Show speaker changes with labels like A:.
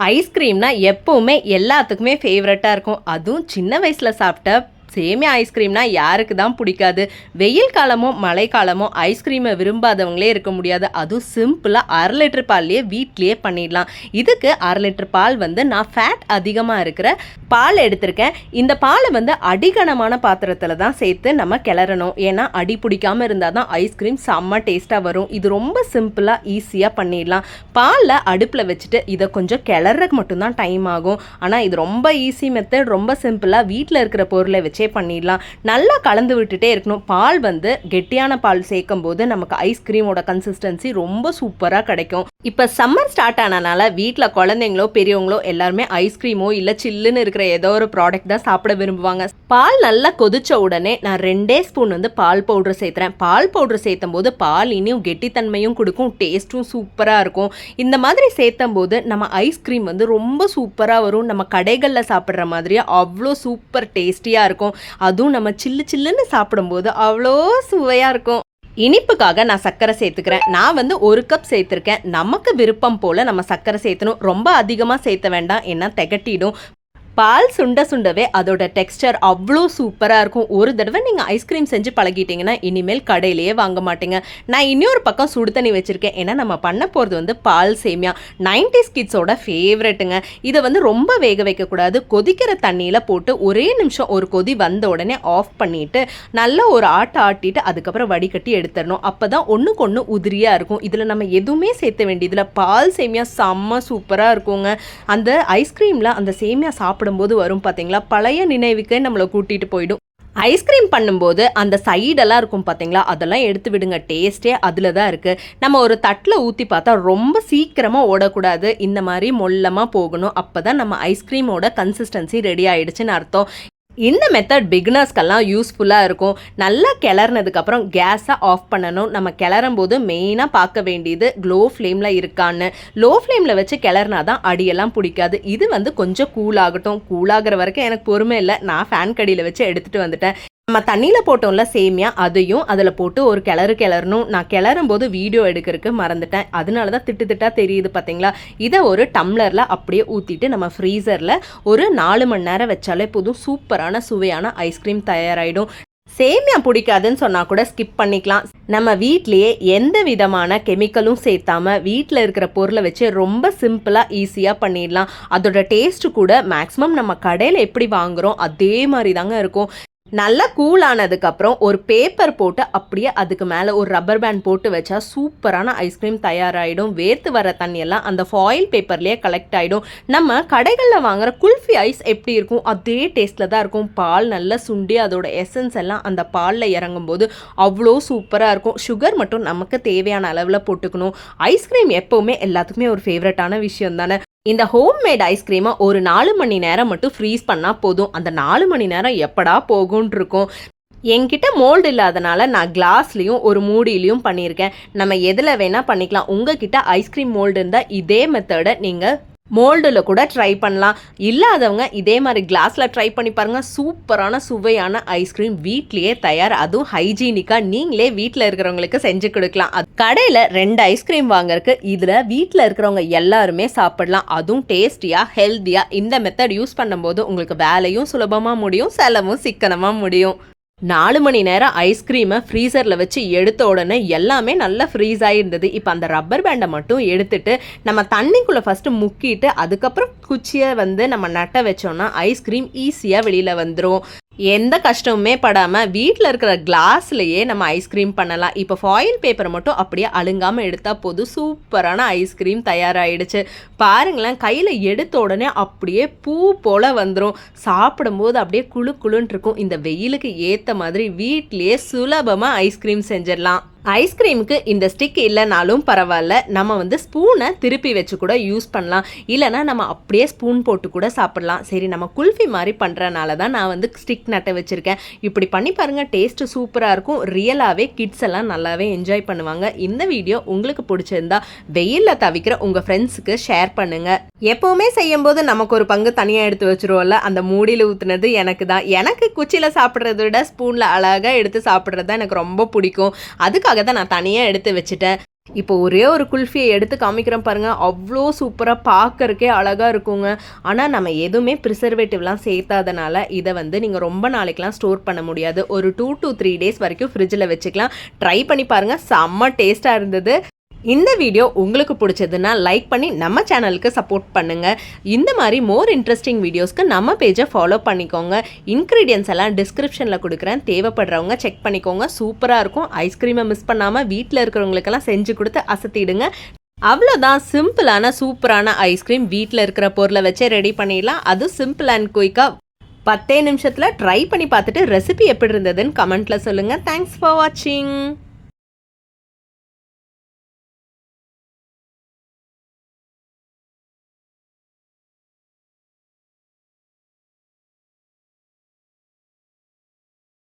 A: ஐஸ்கிரீம்னா எப்போவுமே எல்லாத்துக்குமே ஃபேவரட்டாக இருக்கும். அதுவும் சின்ன வயசில் சாப்பிட்ட சேமியா ஐஸ்கிரீம்னா யாருக்கு தான் பிடிக்காது? வெயில் காலமோ மழை காலமோ ஐஸ்கிரீமை விரும்பாதவங்களே இருக்க முடியாது. அதுவும் சிம்பிளாக அரை லிட்டர் பால்லையே வீட்லேயே பண்ணிடலாம். இதுக்கு அரை லிட்டர் பால் வந்து நான் ஃபேட் அதிகமாக இருக்கிற பால் எடுத்திருக்கேன். இந்த பாலை வந்து அடிகனமான பாத்திரத்தில் தான் சேர்த்து நம்ம கிளறணும். ஏன்னா அடி பிடிக்காம இருந்தால் தான் ஐஸ்கிரீம் செம்ம டேஸ்ட்டாக வரும். இது ரொம்ப சிம்பிளாக ஈஸியாக பண்ணிடலாம். பாலில் அடுப்பில் வச்சுட்டு இதை கொஞ்சம் கிளறக்கு மட்டும்தான் டைம் ஆகும். ஆனால் இது ரொம்ப ஈஸி மெத்தட் ரொம்ப சிம்பிளாக வீட்டில் இருக்கிற பொருளை வச்சு பண்ணிடலாம் நல்லா கலந்து விட்டுட்டே இருக்கணும். பால் வந்து கெட்டியான பால் சேர்க்கும் போது நமக்கு ஐஸ்கிரீமோட கன்சிஸ்டன்சி ரொம்ப சூப்பராக கிடைக்கும். இப்போ சம்மர் ஸ்டார்ட் ஆனனால வீட்டில் குழந்தைங்களோ பெரியவங்களோ எல்லாருமே ஐஸ்கிரீமோ இல்லை சில்லுன்னு இருக்கிற ஏதோ ஒரு ப்ராடக்ட் தான் சாப்பிட விரும்புவாங்க. பால் நல்லா கொதிச்ச உடனே நான் ரெண்டே ஸ்பூன் வந்து பால் பவுடர் சேர்த்துறேன். பால் பவுடர் சேர்த்தும் போது பால் இனியும் கெட்டித்தன்மையும் கொடுக்கும் டேஸ்ட்டும் சூப்பராக இருக்கும். இந்த மாதிரி சேர்த்தும் போது நம்ம ஐஸ்கிரீம் வந்து ரொம்ப சூப்பராக வரும். நம்ம கடைகளில் சாப்பிட்ற மாதிரியே அவ்வளோ சூப்பர் டேஸ்டியாக இருக்கும். அதுவும் நம்ம சில்லு சில்லுன்னு சாப்பிடும்போது அவ்வளோ சுவையாக இருக்கும். இனிப்புக்காக நான் சர்க்கரை சேர்த்துக்கிறேன். நான் வந்து ஒரு கப் சேர்த்துருக்கேன். நமக்கு விருப்பம் போல் நம்ம சர்க்கரை சேர்த்தணும். ரொம்ப அதிகமாக சேர்த்த வேண்டாம். ஏன்னா திகட்டிடும். பால் சுண்ட சுண்டவே அதோட டெக்ஸ்டர் அவ்வளோ சூப்பராக இருக்கும். ஒரு தடவை நீங்கள் ஐஸ்கிரீம் செஞ்சு பழகிட்டீங்கன்னா இனிமேல் கடையிலேயே வாங்க மாட்டீங்க. நான் இன்னொரு பக்கம் சுடு தண்ணி வச்சுருக்கேன். ஏன்னா நம்ம பண்ண போகிறது வந்து பால் சேமியா. நைன்டிஸ் கிட்ஸோட ஃபேவரெட்டுங்க இதை வந்து ரொம்ப வேக வைக்கக்கூடாது. கொதிக்கிற தண்ணியில் போட்டு ஒரே நிமிஷம் ஒரு கொதி வந்த உடனே ஆஃப் பண்ணிவிட்டு நல்லா ஒரு ஆட்டை ஆட்டிட்டு அதுக்கப்புறம் வடிகட்டி எடுத்துடணும். அப்போ தான் ஒன்றுக்கு ஒன்று உதிரியாக இருக்கும். இதில் நம்ம எதுவுமே சேர்த்த வேண்டியதில் பால் சேமியா செம்ம சூப்பராக இருக்குங்க. அந்த ஐஸ்கிரீமில் அந்த சேமியா சாப்பிடும்போது வரும் பார்த்தீங்களா பழைய நினைவுக்கு நம்மளை கூட்டிகிட்டு போயிடும். ஐஸ்கிரீம் பண்ணும்போது அந்த சைடெல்லாம் இருக்கும் பார்த்தீங்களா அதெல்லாம் எடுத்து விடுங்க. டேஸ்ட்டே அதில் தான் இருக்குது நம்ம ஒரு தட்டில் ஊற்றி பார்த்தா ரொம்ப சீக்கிரமாக ஓடக்கூடாது. இந்த மாதிரி மொல்லமாக போகணும். அப்போ தான் நம்ம ஐஸ்கிரீமோட கன்சிஸ்டன்சி ரெடி ஆகிடுச்சின்னு அர்த்தம். இந்த மெத்தட் பிகினர்ஸ்க்கெல்லாம் யூஸ்ஃபுல்லாக இருக்கும். நல்லா கிளறினதுக்கப்புறம் கேஸை ஆஃப் பண்ணணும். நம்ம கிளறும் போது மெயினாக பார்க்க வேண்டியது க்ளோ ஃப்ளேமில் இருக்கான்னு. லோ ஃப்ளேமில் வச்சு கிளறினா தான் அடியெல்லாம் பிடிக்காது. இது வந்து கொஞ்சம் கூல் ஆகட்டும். கூலாகிற வரைக்கும் எனக்கு பொறுமை இல்லை. நான் ஃபேன் கடியில் வச்சு எடுத்துகிட்டு வந்துட்டேன். நம்ம தண்ணியில் போட்டோம்ல சேமியா அதையும் அதில் போட்டு ஒரு கிளறு கிளறணும். நான் கிளறும் போது வீடியோ எடுக்கிறதுக்கு மறந்துட்டேன். அதனால தான் திட்டு திட்டாக தெரியுது பார்த்தீங்களா இதை ஒரு டம்ளரில் அப்படியே ஊற்றிட்டு நம்ம ஃப்ரீசரில் ஒரு நாலு மணி நேரம் வச்சாலே போதும். சூப்பரான சுவையான ஐஸ்கிரீம் தயாராகிடும் சேமியா பிடிக்காதுன்னு சொன்னால் கூட ஸ்கிப் பண்ணிக்கலாம். நம்ம வீட்லேயே எந்த விதமான கெமிக்கலும் சேர்த்தாம வீட்டில் இருக்கிற பொருளை வச்சு ரொம்ப சிம்பிளாக ஈஸியாக பண்ணிடலாம். அதோட டேஸ்ட்டு கூட மேக்ஸிமம் நம்ம கடையில் எப்படி வாங்குகிறோம் அதே மாதிரி தாங்க இருக்கும். நல்லா கூல் ஆனதுக்கப்புறம் ஒரு பேப்பர் போட்டு அப்படியே அதுக்கு மேலே ஒரு ரப்பர் பேண்ட் போட்டு வச்சா சூப்பரான ஐஸ்கிரீம் தயாராகிடும் வேர்த்து வர தண்ணியெல்லாம் அந்த ஃபாயில் பேப்பர்லேயே கலெக்ட் ஆகிடும் நம்ம கடைகளில் வாங்குற குல்ஃபி ஐஸ் எப்படி இருக்கும்? அதே டேஸ்ட்டில் தான் இருக்கும். பால் நல்லா சுண்டி அதோட எசன்ஸ் எல்லாம் அந்த பாலில் இறங்கும்போது அவ்வளோ சூப்பராக இருக்கும். சுகர் மட்டும் நமக்கு தேவையான அளவில் போட்டுக்கணும். ஐஸ்கிரீம் எப்போவுமே எல்லாத்துக்குமே ஒரு ஃபேவரட்டான விஷயம் தானே இந்த ஹோம்மேட் ஐஸ்கிரீமை ஒரு நாலு மணி நேரம் மட்டும் ஃப்ரீஸ் பண்ணால் போதும். அந்த நாலு மணி நேரம் எப்படா போகும்னு இருக்கும். என்கிட்ட மோல்டு இல்லாதனால நான் கிளாஸ்லேயும் ஒரு மூடியிலையும் பண்ணியிருக்கேன். நம்ம எதில் வேணால் பண்ணிக்கலாம். உங்ககிட்ட ஐஸ்கிரீம் மோல்டு இருந்தால் இதே மெத்தடை நீங்கள் மோல்டில் கூட ட்ரை பண்ணலாம். இல்லாதவங்க இதே மாதிரி கிளாஸில் ட்ரை பண்ணி பாருங்கள் சூப்பரான சுவையான ஐஸ்கிரீம் வீட்லேயே தயார். அதுவும் ஹைஜீனிக்காக நீங்களே வீட்டில் இருக்கிறவங்களுக்கு செஞ்சு கொடுக்கலாம். அது கடையில் ரெண்டு ஐஸ்கிரீம் வாங்குறதுக்கு இதில் வீட்டில் இருக்கிறவங்க எல்லாருமே சாப்பிடலாம். அதுவும் டேஸ்டியாக ஹெல்த்தியாக இந்த மெத்தட் யூஸ் பண்ணும்போது உங்களுக்கு வேலையும் சுலபமாக முடியும் செலவும் சிக்கனமாக முடியும். நாலு மணி நேரம் ஐஸ்கிரீமை ஃப்ரீசரில் வச்சு எடுத்த உடனே எல்லாமே நல்லா ஃப்ரீஸ் ஆகிருந்தது இப்போ அந்த ரப்பர் பேண்டை மட்டும் எடுத்துட்டு நம்ம தண்ணிக்குள்ளே ஃபஸ்ட்டு முக்கிட்டு அதுக்கப்புறம் குச்சியை வந்து நம்ம நட்ட வச்சோன்னா ஐஸ்கிரீம் ஈஸியாக வெளியில் வந்துடும் எந்த கஷ்டமுமே படாமல் வீட்டில் இருக்கிற கிளாஸ்லேயே நம்ம ஐஸ்கிரீம் பண்ணலாம். இப்போ ஃபாயில் பேப்பரை மட்டும் அப்படியே அழுங்காமல் எடுத்தால் போதும். சூப்பரான ஐஸ்கிரீம் தயாராகிடுச்சு பாருங்களேன் கையில் எடுத்த உடனே அப்படியே பூ போல் வந்துடும் சாப்பிடும்போது அப்படியே குளு குளுன்னு இருக்கும். இந்த வெயிலுக்கு ஏற்ற மாதிரி வீட்லேயே சுலபமாக ஐஸ்கிரீம் செஞ்சிடலாம். ஐஸ்கிரீமுக்கு இந்த ஸ்டிக் இல்லைனாலும் பரவாயில்ல. நம்ம வந்து ஸ்பூனை திருப்பி வச்சு கூட யூஸ் பண்ணலாம். இல்லைனா நம்ம அப்படியே ஸ்பூன் போட்டு கூட சாப்பிடலாம். சரி நம்ம குல்ஃபி மாதிரி பண்ணுறனால தான் நான் வந்து ஸ்டிக் நட்ட வச்சுருக்கேன். இப்படி பண்ணி பாருங்கள் டேஸ்ட்டு சூப்பராக இருக்கும். ரியலாகவே கிட்ஸ் எல்லாம் நல்லாவே என்ஜாய் பண்ணுவாங்க. இந்த வீடியோ உங்களுக்கு பிடிச்சிருந்தா வெயிலில் தவிக்கிற உங்கள் ஃப்ரெண்ட்ஸுக்கு ஷேர் பண்ணுங்கள் எப்போவுமே செய்யும்போது நமக்கு ஒரு பங்கு தனியாக எடுத்து வச்சுருவோம்ல. அந்த மூடியில் ஊற்றுனது எனக்கு தான். எனக்கு குச்சியில் சாப்பிட்றத விட ஸ்பூனில் அழகாக எடுத்து சாப்பிட்றது தான் எனக்கு ரொம்ப பிடிக்கும். அதுக்காக தான் நான் தனியாக எடுத்து வச்சுட்டேன். இப்போ ஒரே ஒரு குல்ஃபியை எடுத்து காமிக்கிறோம் பாருங்கள் அவ்வளோ சூப்பராக பார்க்கறக்கே அழகாக இருக்குங்க. ஆனால் நம்ம எதுவுமே ப்ரிசர்வேட்டிவ்லாம் சேர்த்தாதனால இதை வந்து நீங்கள் ரொம்ப நாளைக்கெலாம் ஸ்டோர் பண்ண முடியாது. ஒரு டூ டு த்ரீ டேஸ் வரைக்கும் ஃப்ரிட்ஜில் வச்சுக்கலாம். ட்ரை பண்ணி பாருங்கள் செம்ம டேஸ்ட்டாக இருந்தது. இந்த வீடியோ உங்களுக்கு பிடிச்சதுன்னா லைக் பண்ணி நம்ம சேனலுக்கு சப்போர்ட் பண்ணுங்கள் இந்த மாதிரி மோர் இன்ட்ரெஸ்டிங் வீடியோஸ்க்கு நம்ம பேஜை ஃபாலோ பண்ணிக்கோங்க. இன்க்ரீடியன்ஸ் எல்லாம் டிஸ்கிரிப்ஷனில் கொடுக்குறேன். தேவைப்படுறவங்க செக் பண்ணிக்கோங்க. சூப்பராக இருக்கும். ஐஸ்கிரீமை மிஸ் பண்ணாமல் வீட்டில் இருக்கிறவங்களுக்கெல்லாம் செஞ்சு கொடுத்து அசத்திடுங்க. அவ்வளோதான் சிம்பிளான சூப்பரான ஐஸ்கிரீம் வீட்டில் இருக்கிற பொருளை வச்சே ரெடி பண்ணிடலாம். அதுவும் சிம்பிள் அண்ட் குயிக்காக பத்தே நிமிஷத்தில் ட்ரை பண்ணி பார்த்துட்டு ரெசிபி எப்படி இருந்ததுன்னு கமெண்ட்டில் சொல்லுங்கள் தேங்க்ஸ் ஃபார் வாட்சிங்